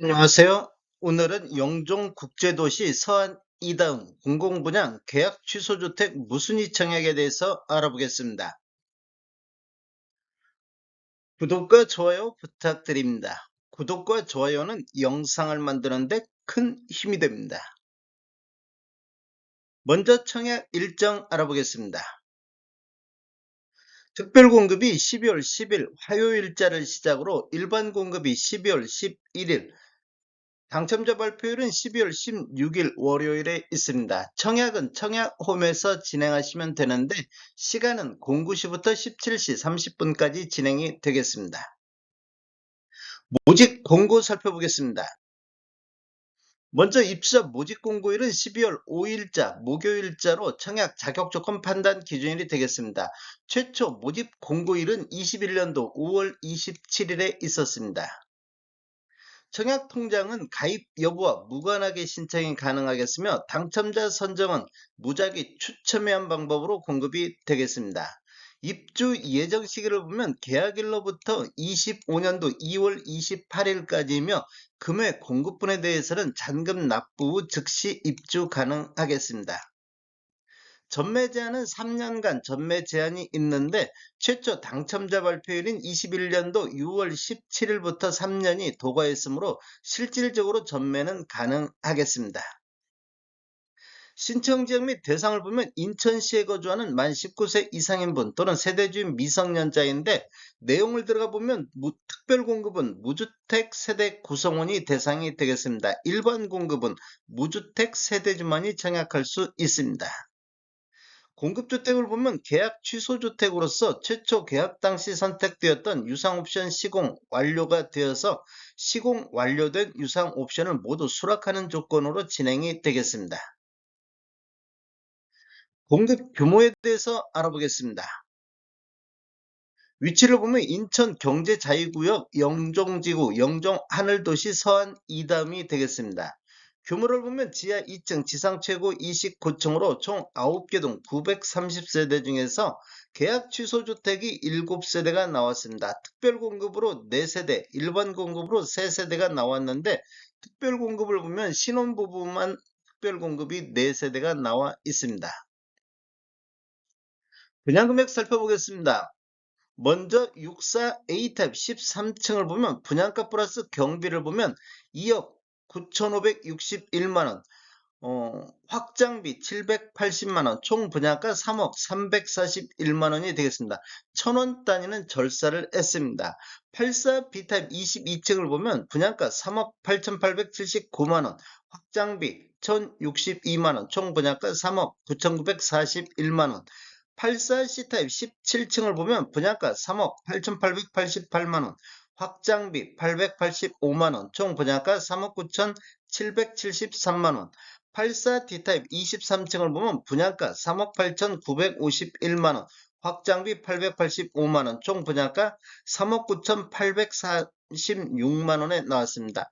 안녕하세요. 오늘은 영종국제도시 서안 이다음 공공분양 계약 취소주택 무순위 청약에 대해서 알아보겠습니다. 구독과 좋아요 부탁드립니다. 구독과 좋아요는 영상을 만드는데 큰 힘이 됩니다. 먼저 청약 일정 알아보겠습니다. 특별 공급이 12월 10일 화요일자를 시작으로 일반 공급이 12월 11일, 당첨자 발표일은 12월 16일 월요일에 있습니다. 청약은 청약홈에서 진행하시면 되는데 시간은 09시부터 17시 30분까지 진행이 되겠습니다. 모집 공고 살펴보겠습니다. 먼저 입사 모집 공고일은 12월 5일자 목요일자로 청약 자격 조건 판단 기준일이 되겠습니다. 최초 모집 공고일은 21년도 5월 27일에 있었습니다. 청약 통장은 가입 여부와 무관하게 신청이 가능하겠으며 당첨자 선정은 무작위 추첨에 한 방법으로 공급이 되겠습니다. 입주 예정 시기를 보면 계약일로부터 25년도 2월 28일까지이며 금액 공급분에 대해서는 잔금 납부 후 즉시 입주 가능하겠습니다. 전매 제한은 3년간 전매 제한이 있는데 최초 당첨자 발표일인 21년도 6월 17일부터 3년이 도과했으므로 실질적으로 전매는 가능하겠습니다. 신청 지역 및 대상을 보면 인천시에 거주하는 만 19세 이상인 분 또는 세대주인 미성년자인데 내용을 들어가 보면 특별 공급은 무주택 세대 구성원이 대상이 되겠습니다. 일반 공급은 무주택 세대주만이 청약할 수 있습니다. 공급주택을 보면 계약 취소주택으로서 최초 계약 당시 선택되었던 유상옵션 시공 완료가 되어서 시공 완료된 유상옵션을 모두 수락하는 조건으로 진행이 되겠습니다. 공급 규모에 대해서 알아보겠습니다. 위치를 보면 인천 경제자유구역 영종지구 영종하늘도시 서안 이담이 되겠습니다. 규모를 보면 지하 2층 지상 최고 29층으로 총 9개 동 930세대 중에서 계약 취소 주택이 7세대가 나왔습니다. 특별 공급으로 4세대, 일반 공급으로 3세대가 나왔는데 특별 공급을 보면 신혼부부만 특별 공급이 4세대가 나와 있습니다. 분양금액 살펴보겠습니다. 먼저 64A탑 13층을 보면 분양가 플러스 경비를 보면 2억 9,561만원, 어, 확장비 780만원, 총 분양가 3억 341만원이 되겠습니다. 천원 단위는 절사를 했습니다. 84B타입 22층을 보면 분양가 3억 8,879만원, 확장비 1,062만원, 총 분양가 3억 9,941만원, 84C타입 17층을 보면 분양가 3억 8,888만원, 확장비 885만원, 총 분양가 3억 9,773만원, 84D타입 23층을 보면 분양가 3억 8,951만원, 확장비 885만원, 총 분양가 3억 9,846만원에 나왔습니다.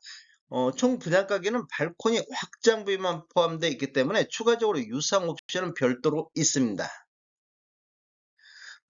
어, 총 분양가격은 발코니 확장비만 포함되어 있기 때문에 추가적으로 유상 옵션은 별도로 있습니다.